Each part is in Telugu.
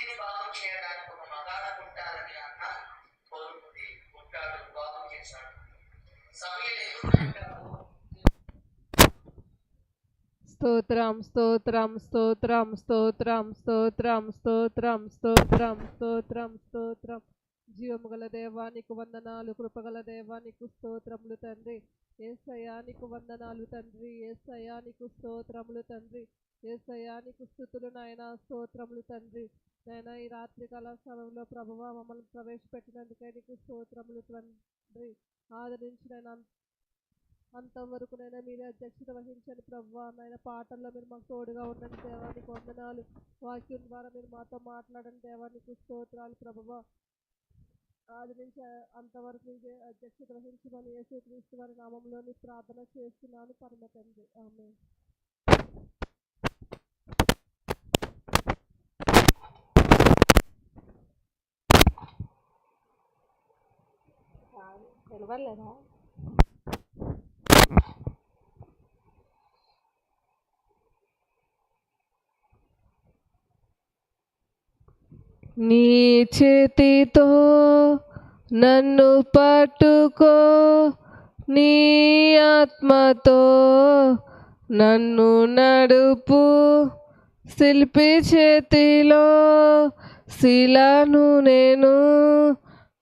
ఇంటిని బాగు చేయడానికి ఒక మగాడు ఉంటారని అన్న కోరుకుంది. ఉంటాడు బాగు చేశాడు. సమయం స్తోత్రం స్తోత్రం స్తోత్రం స్తోత్రం స్తోత్రం స్తోత్రం స్తోత్రం స్తోత్రం స్తోత్రం. జీవము గల దేవానికి వందనాలు. కృపగల దేవానికి స్తోత్రములు తండ్రి. ఏసయానికి వందనాలు తండ్రి. ఏసయానికి స్తోత్రములు తండ్రి. ఏసయానికి స్థుతులు నాయన స్తోత్రములు తండ్రి. నాయన ఈ రాత్రి కాల సమయంలో ప్రభువ మమ్మల్ని ప్రవేశపెట్టినందుకే నీకు స్తోత్రములు తండ్రి. ఆదరించిన అంతవరకు నైనా మీరే అధ్యక్షత వహించండి ప్రభు నాయన పాటల్లో మీరు మాకు తోడుగా ఉండండి దేవానికి వందనాలు. వాక్యం ద్వారా మీరు మాతో మాట్లాడండి దేవానికి స్తోత్రాలు ప్రభువ. ఆది నుంచి అంతవరకు మీరే అధ్యక్షత వహించమని యేసుక్రీస్తు వారి నామంలోని ప్రార్థన చేస్తున్నాను. పరమ తండ్రి. ఆమె తెలవలేదా? నీ చేతితో నన్ను పట్టుకో నీ ఆత్మతో నన్ను నడుపు. శిల్పి చేతిలో శిలాను నేను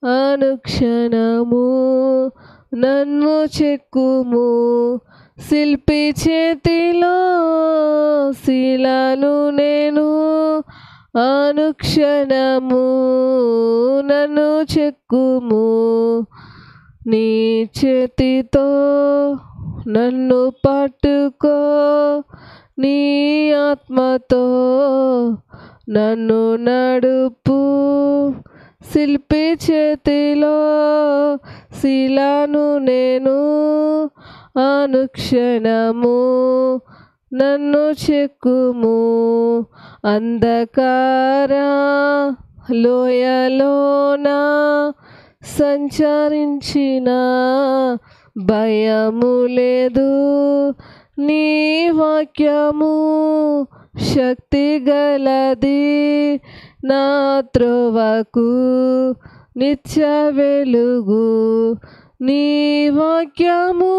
అనుక్షణము నన్ను చెక్కుము. శిల్పి చేతిలో శిలాను నేను అనుక్షణము నన్ను చెక్కుము. నీ చేతితో నన్ను పట్టుకో. నీ ఆత్మతో నన్ను నడుపు. శిల్పి చేతిలో శిలాను నేను అనుక్షణము నన్ను చెక్కుము. అంధకార లోయలోన సంచరించిన భయము లేదు. నీ వాక్యము శక్తి గలది. నా త్రోవకు నిత్య వెలుగు. నీ వాక్యము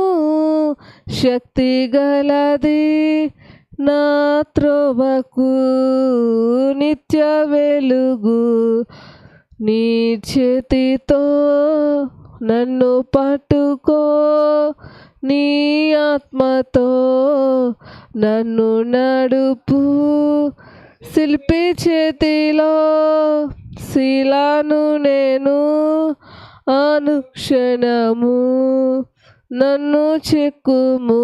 శక్తి గలది. నా త్రోవకు నిత్య వెలుగు నీ చేతితో నన్ను పట్టుకో నీ ఆత్మతో నన్ను నడుపు. శిల్పి చేతిలో శిలాను నేను అనుక్షణము నన్ను చెక్కుము.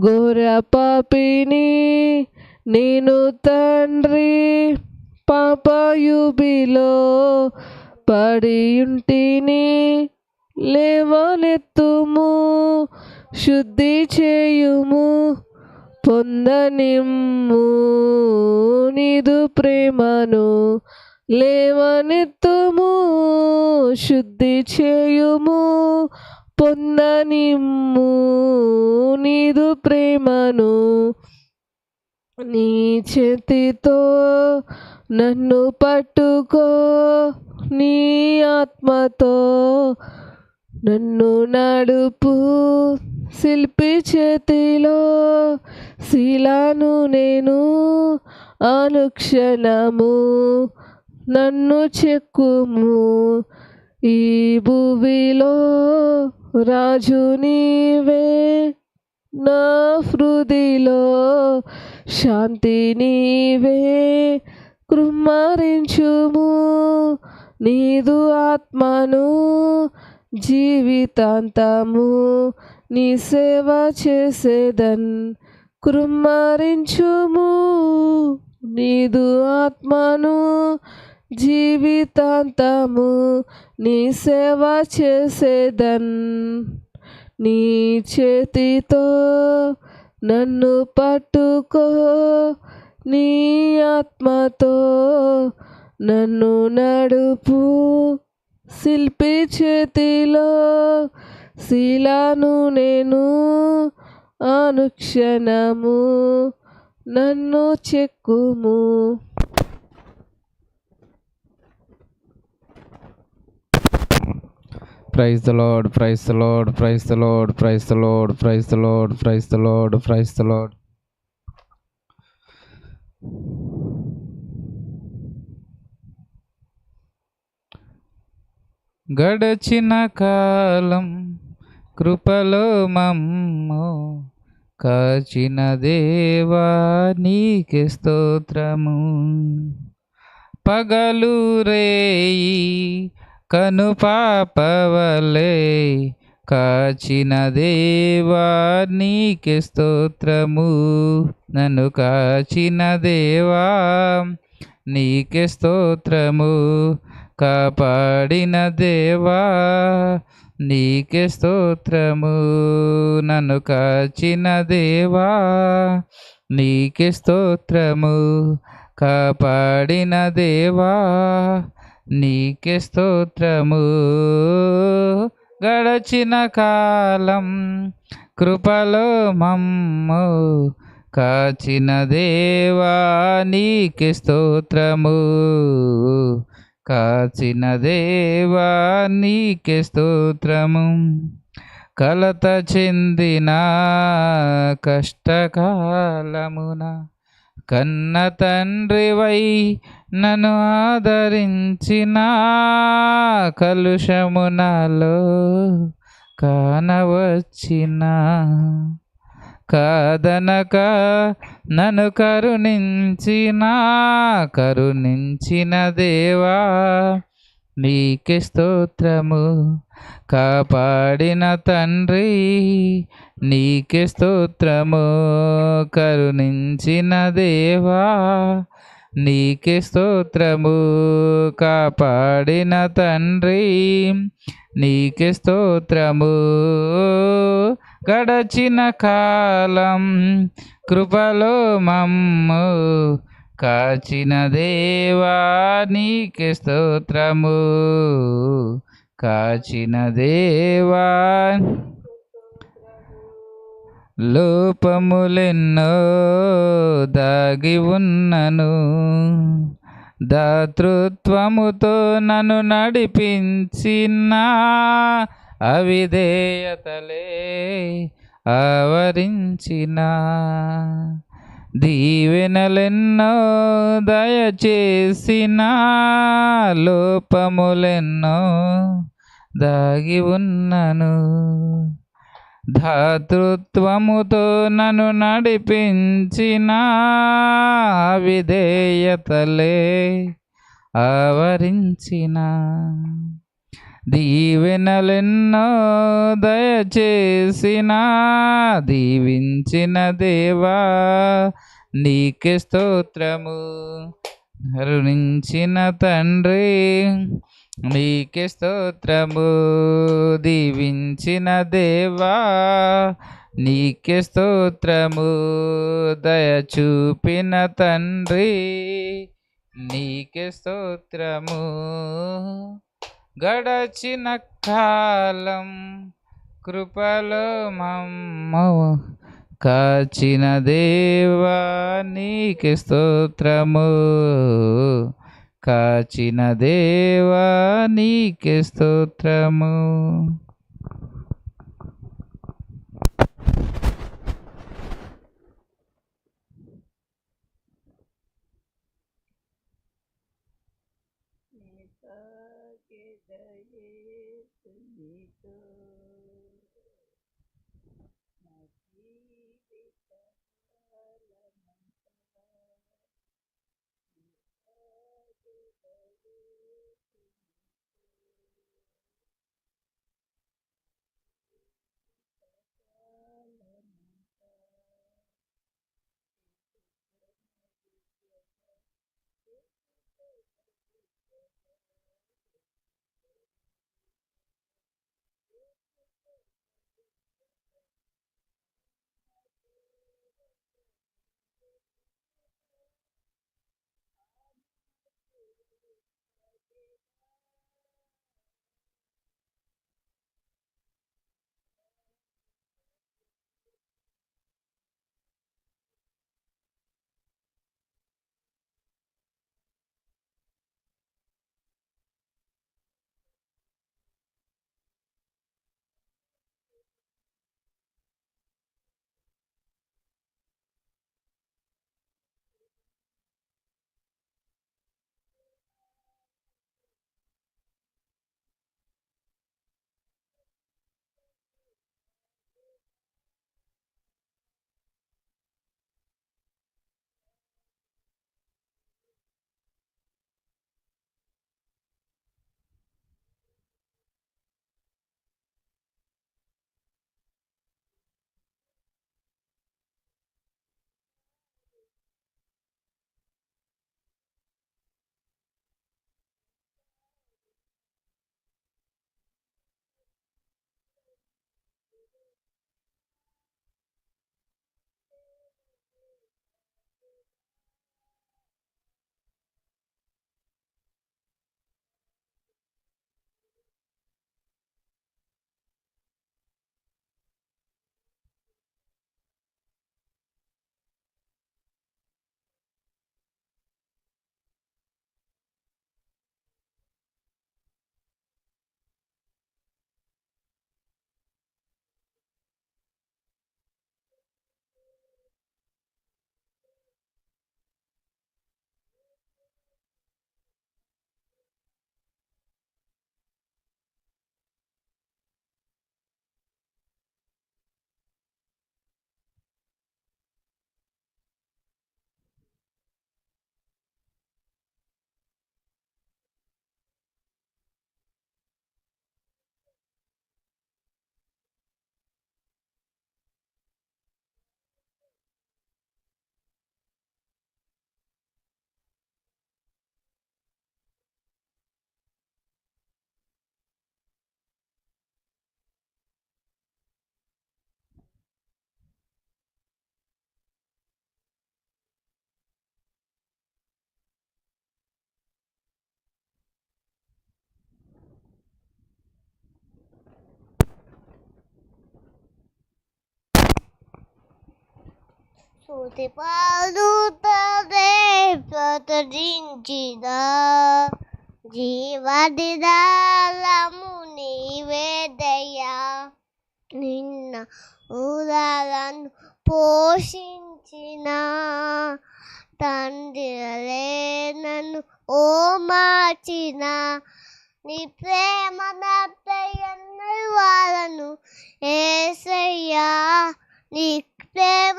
ఘోర పాపిని నేను తండ్రి పాపయుబిలో పడియుంటిని లేవనెత్తుము శుద్ధి చేయుము పొందనిమ్ము. నీదు ప్రేమను లేవనెత్తుము శుద్ధి చేయుము పొందనిమ్ము నీదు ప్రేమను నీ చేతితో నన్ను పట్టుకో నీ ఆత్మతో నన్ను నడుపు శిల్పి చేతిలో శిలాను నేను అనుక్షణము నన్ను చెక్కుము ఈ భూమిలో రాజు నీవే నా హృదిలో శాంతి నీవే కృమ్మరించుము. నీదు ఆత్మను జీవితాంతము నీ సేవ చేసేదన్ కృమ్మరించుము. నీదు ఆత్మను జీవితాంతము నీ సేవ చేసేదన్ నీ చేతితో నన్ను పట్టుకో. నీ ఆత్మతో నన్ను నడుపు. శిల్పి చేతిలో శిలాను నేను అనుక్షణము నన్ను చెక్కుము. Praise the lord praise the lord praise the lord praise the lord praise the lord praise the lord praise the lord గడచిన కాలం కృపలో మమ్ము కాచిన దేవా నీకే స్తోత్రము. పగలు రేయి కను పాపవలే కాచిన దేవా నీకే స్తోత్రము. నన్ను కాచిన దేవా నీకే స్తోత్రము. కాపాడిన దేవా నీకే స్తోత్రము. నన్ను కాచిన దేవా నీకే స్తోత్రము. కాపాడిన దేవా నీకే స్తోత్రము. గడచిన కాలం కృపలో మమ్ము. కాచిన దేవా నీకే స్తోత్రము. కాచిన దేవా నీకే స్తోత్రము. కలత చెందిన కష్టకాలమున కన్న తండ్రివై నన్ను ఆదరించిన కలుషమునలో కానవచ్చిన. కాదనక నన్ను కరుణించిన కరుణించిన దేవా నీకే స్తోత్రము. కాపాడిన తండ్రి నీకే స్తోత్రము. కరుణించిన దేవా నీకే స్తోత్రము కాపాడిన తండ్రి. నీకే స్తోత్రము గడచిన కాలం కృపలో మమ్ము కాచిన దేవా నీకే స్తోత్రము కాచిన దేవా. లోపములెన్నో దాగి ఉన్నను. దాతృత్వముతో నన్ను నడిపించిన అవిధేయతలే ఆవరించిన. దీవెనలెన్నో దయచేసిన లోపములెన్నో దాగి ఉన్నను. ధాతృత్వముతో నన్ను నడిపించిన విధేయతలే ఆవరించిన. దీవెనలెన్నో దయచేసిన దీవించిన దేవా నీకే స్తోత్రము. కరుణించిన తండ్రి మీకే స్తోత్రము దీవించిన దేవా నీకే స్తోత్రము దయ చూపిన తండ్రి నీకే స్తోత్రము గడచిన కాలం కృపలో మమ్మ కాచిన దేవా నీకే స్తోత్రము కాచిన దేవా నీకే స్తోత్రము. సూతి పాడుతదే ప్రకటించిన జీవదిదాలము నీవేదయ్యా నిన్న ఉదాలను పోషించిన తండ్రిలే నన్ను ఓ మార్చిన నీ ప్రేమ దత్తయ్యన్న వాళ్ళను ఏసయ్యా నీ ప్రేమ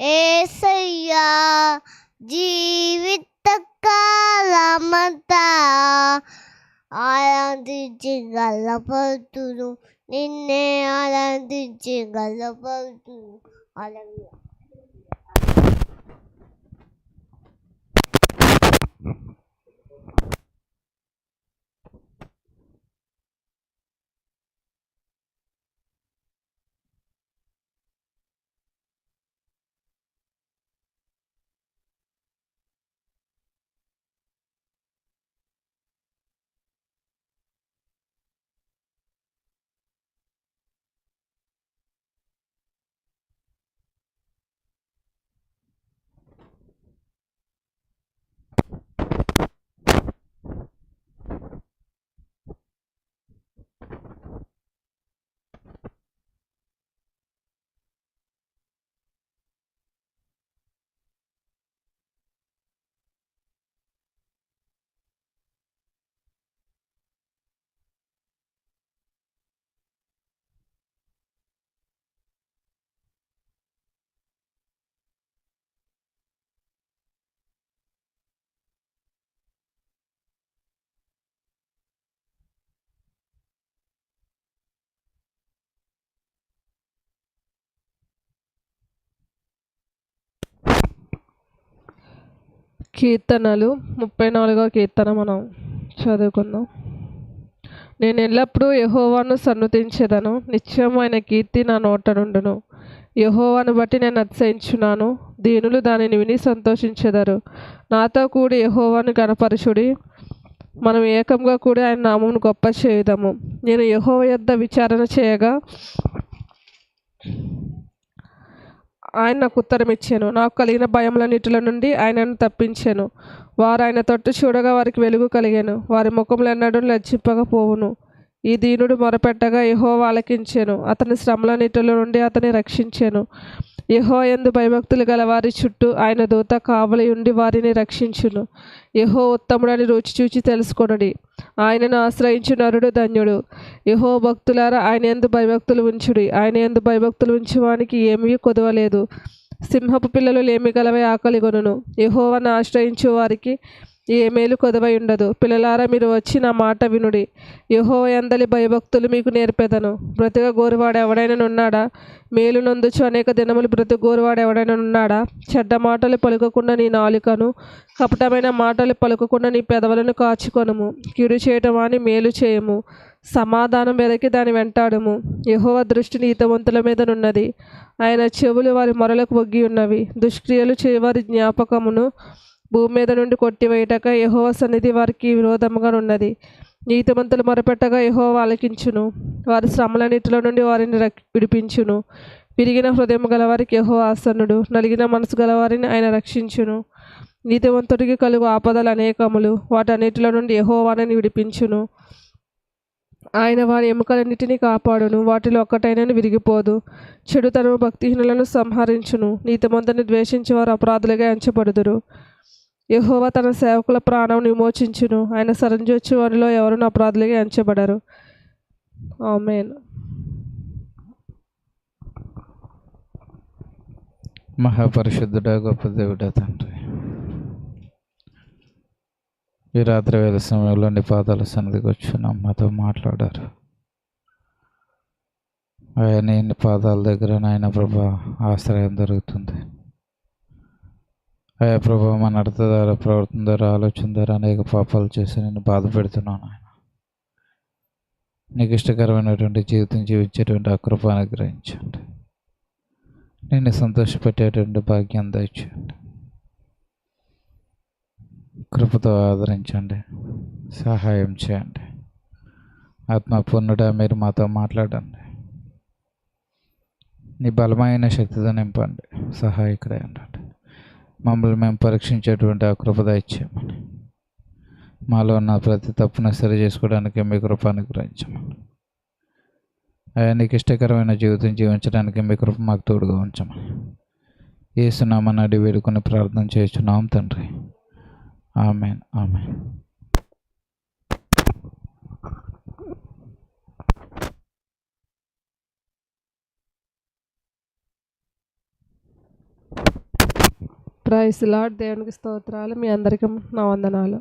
ఏసయ్యా జీవిత కాలమంతా ఆనందించి గల్లపడుతును నిన్నే ఆనందించి గల్లపడుతును అలా కీర్తనలు ముప్పై నాలుగో కీర్తన మనం చదువుకుందాం. నేను ఎల్లప్పుడూ యహోవాను నిశ్చయం ఆయన కీర్తి నా నోట నుండును. యహోవాను బట్టి నేను అతిశయించున్నాను దీనులు దానిని విని సంతోషించెదరు. నాతో కూడి యహోవాను గణపరుషుడి మనం ఏకంగా కూడి ఆయన నామమును గొప్ప చేయుదాము. నేను యహోవ యొద్ద విచారణ చేయగా ఆయన నాకు ఉత్తరం ఇచ్చాను. నాకు కలిగిన భయములన్నిటిల నుండి ఆయనను తప్పించాను. వారు ఆయన తొట్టు చూడగా వారికి వెలుగు కలిగాను. వారి ముఖములు ఎన్నడూ లజ్జింపకపోవును. ఈ దీనుడు మొరపెట్టగా యహో ఆలకించాను. అతని నీటిలో నుండి అతని రక్షించాను. యహోయందు భయభక్తులు గల వారి చుట్టూ ఆయన దూత కావలి ఉండి వారిని రక్షించును. యహో ఉత్తముడని రుచి చూచి తెలుసుకొనుడి. ఆయనను ఆశ్రయించు నరుడు ధన్యుడు. యహో భక్తులారా ఆయన ఎందు భయభక్తులు ఉంచుడి. ఆయన ఎందు భయభక్తులు ఉంచువానికి ఏమీ కొదవలేదు. సింహపు పిల్లలు లేమి గలవై ఆకలి కొనును యహోవను ఆశ్రయించు వారికి ఏ మేలు కొదవై ఉండదు. పిల్లలారా మీరు వచ్చి నా మాట వినుడి. యహో ఎందలి భయభక్తులు మీకు నేర్పెదను. బ్రతుక గోరువాడు ఎవడైనా ఉన్నాడా మేలు నొందుచు అనేక దినములు బ్రతుకు గోరువాడు ఎవడైనా ఉన్నాడా చెడ్డ మాటలు పలుకకుండా నీ నాలుకను కపటమైన మాటలు పలుకకుండా నీ పెదవులను కాచుకొనుము. కీడు చేయటం అని మేలు చేయము. సమాధానం వెదకి దాని వెంటాడము. యహోవ దృష్టి నీతివంతుల మీదనున్నది ఆయన చెవులు వారి మొరలకు ఒగ్గి ఉన్నవి. దుష్క్రియలు చేయవారి జ్ఞాపకమును భూమి మీద నుండి కొట్టివేయటక యహోవ సన్నిధి వారికి విరోధముగా ఉన్నది నీతిమంతులు మొరపెట్టగా యహో ఆలకించును. వారి శ్రమలన్నిటిలో నుండి వారిని రక్ విడిపించును. విరిగిన హృదయం గలవారికి యహో ఆసనుడు నలిగిన మనసు గలవారిని ఆయన రక్షించును. నీతివంతుడికి కలుగు ఆపదలు అనేకములు. వాటన్నిటిలో నుండి యహోవానని విడిపించును. ఆయన వారి ఎముకలన్నిటినీ కాపాడును. వాటిలో ఒక్కటైనను విరిగిపోదు. చెడుతనము భక్తిహీనులను సంహరించును. నీతిమంతుని ద్వేషించి వారు అపరాధులుగా ఎంచబడుదురు. యహోవా తన సేవకుల ప్రాణం విమోచించును. ఆయన సరంజొచ్చు వారిలో ఎవరును అపరాధులుగా ఎంచబడరు. ఆమెన్. మహాపరిశుద్ధుడ గొప్ప దేవుడ తండ్రి. ఈ రాత్రి వేల సమయంలో నీ పాదాల సన్నిధికి వచ్చున్నాం. మాతో మాట్లాడారు. ఆయన నిపాదాల దగ్గర నాయన ప్రభా ఆశ్రయం దొరుకుతుంది. అయ్యా ప్రభు మా నడత ద్వారా ప్రవర్తన ద్వారా ఆలోచన ద్వారా అనేక పాపాలు చేసి నేను బాధ పెడుతున్నాను ఆయన. నీకు ఇష్టకరమైనటువంటి జీవితం జీవించేటువంటి అకృప అనుగ్రహించండి. నేను సంతోషపెట్టేటువంటి భాగ్యం దయచేయండి. కృపతో ఆదరించండి. సహాయం చేయండి. ఆత్మ పూర్ణుడా మీరు మాతో మాట్లాడండి. నీ బలమైన శక్తితో నింపండి. సహాయకుడే ఉండండి. మమ్మల్ని మేము పరీక్షించేటువంటి ఆ కృప మాలో ఉన్న ప్రతి తప్పును సరి చేసుకోవడానికి మీ కృప అనుగ్రహించమని. అయ్యా నీకు ఇష్టకరమైన జీవితం జీవించడానికి మీ కృప మాకు తోడుగా ఉంచమని. ఏసునామని అడి వేడుకొని ప్రార్థన చేస్తున్నాం తండ్రి. Amen amen. ప్రైస్ లాడ్ దేవునికి స్తోత్రాలు. మీ అందరికీ నా వందనాలు.